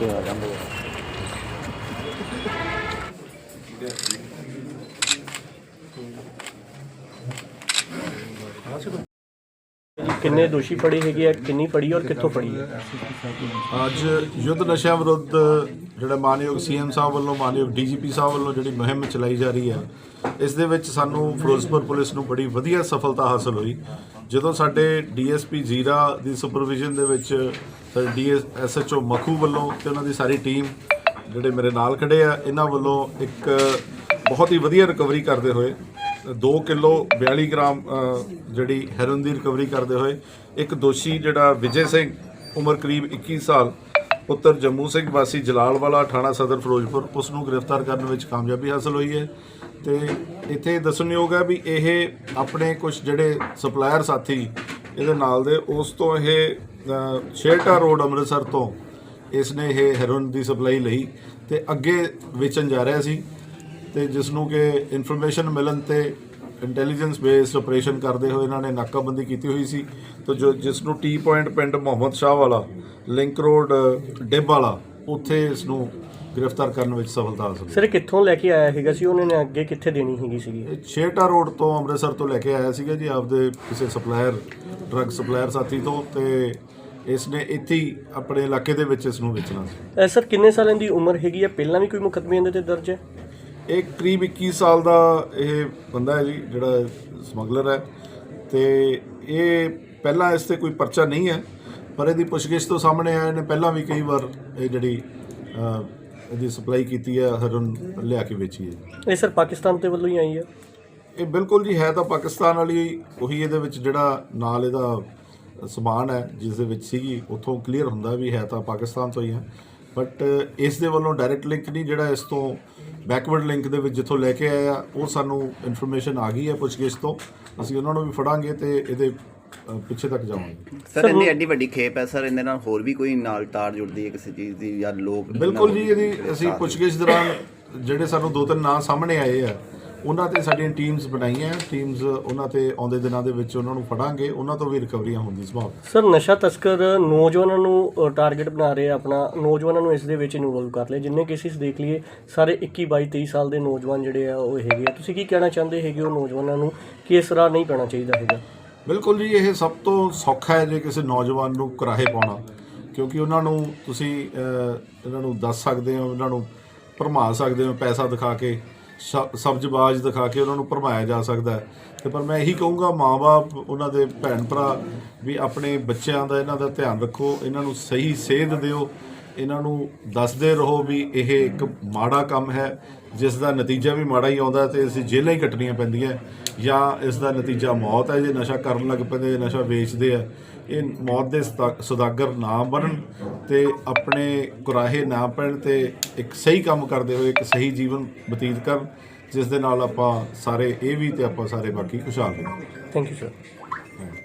ਪਿੱਛੇ ਆ ਜਾਂਦੇ ਆ। ਕਿੰਨੇ ਦੋਸ਼ੀ ਫੜੇ ਹੈਗੇ ਆ, ਕਿੰਨੀ ਫੜੀ ਔਰ ਕਿੱਥੋਂ ਫੜੀ ਹੈ? ਅੱਜ ਯੁੱਧ ਨਸ਼ਿਆਂ ਵਿਰੁੱਧ ਜਿਹੜਾ ਮਾਨਯੋਗ ਸੀਐਮ ਸਾਹਿਬ ਵੱਲੋਂ, ਮਾਨਯੋਗ ਡੀਜੀਪੀ ਸਾਹਿਬ ਵੱਲੋਂ ਜਿਹੜੀ ਮੁਹਿੰਮ ਚਲਾਈ ਜਾ ਰਹੀ ਹੈ, ਇਸ ਦੇ ਵਿੱਚ ਸਾਨੂੰ ਫਿਰੋਜ਼ਪੁਰ ਪੁਲਿਸ ਨੂੰ ਬੜੀ ਵਧੀਆ ਸਫਲਤਾ ਹਾਸਲ ਹੋਈ। ਜਦੋਂ ਸਾਡੇ ਡੀਐਸਪੀ ਜ਼ੀਰਾ ਦੀ ਸੁਪਰਵਿਜ਼ਨ ਦੇ ਵਿੱਚ ਡੀਐਸ ਐਸਐਚਓ ਮਖੂ ਵੱਲੋਂ ਤੇ ਉਹਨਾਂ ਦੀ ਸਾਰੀ ਟੀਮ ਜਿਹੜੇ ਮੇਰੇ ਨਾਲ ਖੜੇ ਆ, ਇਹਨਾਂ ਵੱਲੋਂ ਇੱਕ ਬਹੁਤ ਹੀ ਵਧੀਆ ਰਿਕਵਰੀ ਕਰਦੇ ਹੋਏ 2 ਕਿਲੋ 42 ਗ੍ਰਾਮ ਜਿਹੜੀ ਹੈਰੋਇਨ ਦੀ ਰਿਕਵਰੀ ਕਰਦੇ ਹੋਏ, ਇੱਕ ਦੋਸ਼ੀ ਜਿਹੜਾ ਵਿਜੇ ਸਿੰਘ ਉਮਰ ਕਰੀਬ 21 ਸਾਲ, ਪੁੱਤਰ ਜੰਮੂ ਸਿੰਘ ਵਾਸੀ ਜਲਾਲਵਾਲਾ ਥਾਣਾ ਸਦਰ ਫਿਰੋਜ਼ਪੁਰ, ਉਸ ਨੂੰ ਗ੍ਰਿਫਤਾਰ ਕਰਨ ਵਿੱਚ ਕਾਮਯਾਬੀ ਹਾਸਲ ਹੋਈ ਹੈ। ਤੇ ਇੱਥੇ ਦੱਸਣਯੋਗ ਹੈ ਵੀ ਇਹ ਆਪਣੇ ਕੁਝ ਜਿਹੜੇ ਸਪਲਾਇਰ ਸਾਥੀ ਇਹਦੇ ਨਾਲ ਦੇ ਉਸ ਤੋਂ ਇਹ ਅ, ਰੋਡ ਅੰਮ੍ਰਿਤਸਰ ਤੋਂ ਇਸ ਨੇ ਇਹ ਹੈਰੋਇਨ ਦੀ ਸਪਲਾਈ ਲਈ ਤੇ ਅੱਗੇ ਵੇਚਣ ਜਾ ਰਿਹਾ ਸੀ ਤੇ ਜਿਸ ਨੂੰ ਕਿ ਇਨਫੋਰਮੇਸ਼ਨ ਮਿਲਣ ਤੇ ਇੰਟੈਲੀਜੈਂਸ ਬੇਸਡ ਆਪਰੇਸ਼ਨ ਕਰਦੇ ਹੋਏ ਇਹਨਾਂ ਨੇ ਨਾਕਾਬੰਦੀ ਕੀਤੀ ਹੋਈ ਸੀ ਤੇ ਜੋ ਜਿਸ ਨੂੰ ਟੀ ਪੁਆਇੰਟ ਪਿੰਡ ਮੁਹੰਮਦ ਸ਼ਾਹ ਵਾਲਾ ਲਿੰਕ ਰੋਡ ਡਿੱਬ ਵਾਲਾ ਉੱਥੇ ਇਸ ਨੂੰ ਗ੍ਰਿਫਤਾਰ ਕਰਨ ਵਿੱਚ ਸਫਲਤਾ ਹਾਸਲ ਹੋਈ। ਸਰ ਕਿੱਥੋਂ ਲੈ ਕੇ ਆਇਆ ਹੈਗਾ ਸੀ? ਉਹਨਾਂ ਨੇ ਅੱਗੇ ਕਿੱਥੇ ਦੇਣੀ ਹੈਗੀ ਸੀਗੀ? ਇਹ ਛੇਹਰਟਾ ਰੋਡ ਤੋਂ ਅੰਮ੍ਰਿਤਸਰ ਤੋਂ ਲੈ ਕੇ ਆਇਆ ਸੀਗਾ ਜੀ ਆਪਦੇ ਕਿਸੇ ਸਪਲਾਇਰ ਡਰੱਗ ਸਪਲਾਇਰ ਸਾਥੀ ਤੋਂ ਤੇ ਇਸ ਨੇ ਇੱਥੇ ਹੀ ਆਪਣੇ ਇਲਾਕੇ ਦੇ ਵਿੱਚ ਇਸ ਨੂੰ ਵੇਚਣਾ ਸੀ। ਅਹ ਸਰ ਕਿੰਨੇ ਸਾਲਾਂ ਦੀ ਉਮਰ ਹੈਗੀ ਹੈ ਪਹਿਲਾਂ ਵੀ ਕੋਈ ਮੁਕੱਦਮੇ ਇਹਦੇ ਤੇ ਦਰਜ ਹੈ? ਇਹ ਕਰੀਬ 21 ਸਾਲ ਦਾ ਇਹ ਬੰਦਾ ਹੈ ਜੀ ਜਿਹੜਾ ਸਮਗਲਰ ਹੈ। ਤੇ ਇਹ ਪਹਿਲਾਂ ਇਸ ਤੇ ਕੋਈ ਪਰਚਾ ਨਹੀਂ ਹੈ ਪਰ ਇਹਦੀ ਪੁੱਛਗਿੱਛ ਤੋਂ ਸਾਹਮਣੇ ਆਇਆ ਇਹਨੇ ਪਹਿਲਾਂ ਵੀ ਕਈ ਵਾਰ ਇਹ ਜਿਹੜੀ ਅਹ, ਇਹਦੀ ਸਪਲਾਈ ਕੀਤੀ ਹੈ ਹਰਨ ਲਿਆ ਕੇ ਵੇਚੀ ਹੈ। ਇਹ ਸਰ ਪਾਕਿਸਤਾਨ ਤੇ ਵੱਲੋਂ ਹੀ ਆਈ ਹੈ? ਇਹ ਬਿਲਕੁਲ ਜੀ ਹੈ ਤਾਂ ਪਾਕਿਸਤਾਨ ਵਾਲੀ ਉਹੀ ਇਹਦੇ ਵਿੱਚ ਜਿਹੜਾ ਨਾਲ ਇਹਦਾ ਸਮਾਨ ਹੈ ਜਿਸ ਦੇ ਵਿੱਚ ਸੀਗੀ ਉੱਥੋਂ ਕਲੀਅਰ ਹੁੰਦਾ ਵੀ ਹੈ ਤਾਂ ਪਾਕਿਸਤਾਨ ਤੋਂ ਹੀ ਹੈ। ਬਟ ਇਸ ਦੇ ਵੱਲੋਂ ਡਾਇਰੈਕਟ ਲਿੰਕ ਨਹੀਂ ਜਿਹੜਾ ਇਸ ਤੋਂ ਬੈਕਵਰਡ ਲਿੰਕ ਦੇ ਵਿੱਚ ਜਿੱਥੋਂ ਲੈ ਕੇ ਆਇਆ ਉਹ ਸਾਨੂੰ ਇਨਫੋਰਮੇਸ਼ਨ ਆ ਗਈ ਹੈ ਪੁੱਛਗਿੱਛ ਤੋਂ। ਅਸੀਂ ਉਹਨਾਂ ਨੂੰ ਵੀ ਫੜਾਂਗੇ ਤੇ ਇਹਦੇ ਅ, ਪਿੱਛੇ ਤੱਕ ਜਾਵਾਂਗੇ। ਸਰ ਇੰਨੀ ਐਡੀ ਵੱਡੀ ਖੇਪ ਹੈ ਸਰ ਇਹਦੇ ਨਾਲ ਹੋਰ ਵੀ ਕੋਈ ਨਾਲ ਤਾਰ ਜੁੜਦੀ ਹੈ ਕਿਸੇ ਚੀਜ਼ ਦੀ ਜਾਂ ਲੋਕ ਬਿਲਕੁਲ ਜੀ ਇਹਦੀ ਅਸੀਂ ਪੁੱਛਗਿੱਛ ਦੌਰਾਨ ਜਿਹੜੇ ਸਾਨੂੰ ਦੋ ਤਿੰਨ ਨਾਂ ਸਾਹਮਣੇ ਆਏ ਆ ਉਹਨਾਂ ਤੇ ਸਾਡੀਆਂ ਟੀਮਸ ਬਣਾਈਆਂ ਟੀਮਸ ਉਹਨਾਂ ਤੇ ਆਉਂਦੇ ਦਿਨਾਂ ਦੇ ਵਿੱਚ ਉਹਨਾਂ ਨੂੰ ਫੜਾਂਗੇ ਉਹਨਾਂ ਤੋਂ ਵੀ ਰਿਕਵਰੀਆਂ ਹੋਣ ਦੀ ਸੰਭਾਵਨਾ ਸਰ ਨਸ਼ਾ ਤਸਕਰ ਨੌਜਵਾਨਾਂ ਨੂੰ ਟਾਰਗੇਟ ਬਣਾ ਰਹੇ ਆ ਆਪਣਾ ਨੌਜਵਾਨਾਂ ਨੂੰ ਇਸ ਦੇ ਵਿੱਚ ਇਨਵੋਲਵ ਕਰ ਲਿਆ ਜਿੰਨੇ ਕੇਸਿਸ ਦੇਖ ਲਈਏ ਸਾਰੇ 21 22 23 ਸਾਲ ਦੇ ਨੌਜਵਾਨ ਜਿਹੜੇ ਆ ਉਹ ਹੈਗੇ ਆ। ਤੁਸੀਂ ਕੀ ਕਹਿਣਾ ਚਾਹੁੰਦੇ ਹੈਗੇ ਉਹ ਨੌਜਵਾਨਾਂ ਨੂੰ ਕਿ ਇਸ ਰਾਹ ਨਹੀਂ ਪੈਣਾ ਚਾਹੀਦਾ ਹੈਗਾ? ਬਿਲਕੁਲ ਜੀ, ਇਹ ਸਭ ਤੋਂ ਸੌਖਾ ਹੈ ਜੇ ਕਿਸੇ ਨੌਜਵਾਨ ਨੂੰ ਕੁਰਾਹੇ ਪਾਉਣਾ। ਕਿਉਂਕਿ ਉਹਨਾਂ ਨੂੰ ਤੁਸੀਂ ਇਹਨਾਂ ਨੂੰ ਦੱਸ ਸਕਦੇ ਹੋ, ਉਹਨਾਂ ਨੂੰ ਭਰਮਾ ਸਕਦੇ ਹੋ, ਪੈਸਾ ਦਿਖਾ ਕੇ, ਸ਼- ਸਬਜ਼ਬਾਜ਼ ਦਿਖਾ ਕੇ ਉਹਨਾਂ ਨੂੰ ਭਰਮਾਇਆ ਜਾ ਸਕਦਾ ਹੈ। ਤੇ ਪਰ ਮੈਂ ਇਹੀ ਕਹੂੰਗਾ ਮਾਪੇ ਉਹਨਾਂ ਦੇ ਭੈਣ ਭਰਾ ਵੀ ਆਪਣੇ ਬੱਚਿਆਂ ਦਾ ਇਹਨਾਂ ਦਾ ਧਿਆਨ ਰੱਖੋ, ਇਹਨਾਂ ਨੂੰ ਸਹੀ ਸੇਧ ਦਿਓ ਇਹਨਾਂ ਨੂੰ ਦੱਸਦੇ ਰਹੋ ਵੀ ਇਹ ਇੱਕ ਮਾੜਾ ਕੰਮ ਹੈ, ਜਿਸ ਦਾ ਨਤੀਜਾ ਵੀ ਮਾੜਾ ਹੀ ਆਉਂਦਾ ਤੇ ਅਸੀਂ ਜੇਲ੍ਹਾਂ ਹੀ ਕੱਟਣੀਆਂ ਪੈਂਦੀਆਂ, ਜਾਂ ਇਸ ਦਾ ਨਤੀਜਾ ਮੌਤ ਹੈ, ਜੇ ਨਸ਼ਾ ਕਰਨ ਲੱਗ ਪੈਂਦੇ ਨਸ਼ਾ ਵੇਚਦੇ ਆ, ਇਹ ਮੌਤ ਦੇ ਸਤਾ- ਸੁਦਾਗਰ ਨਾ ਬਣਨ ਤੇ ਆਪਣੇ ਕੁਰਾਹੇ ਨਾ ਪੈਣ ਤੇ ਇੱਕ ਸਹੀ ਕੰਮ ਕਰਦੇ ਹੋਏ, ਇੱਕ ਸਹੀ ਜੀਵਨ ਬਤੀਤ ਕਰਨ, ਜਿਸ ਦੇ ਨਾਲ ਆਪਾਂ ਸਾਰੇ ਇਹ ਵੀ ਤੇ ਆਪਾਂ ਸਾਰੇ ਬਾਕੀ ਖੁਸ਼ਹਾਲ ਰਹੀਏ। Thank you sir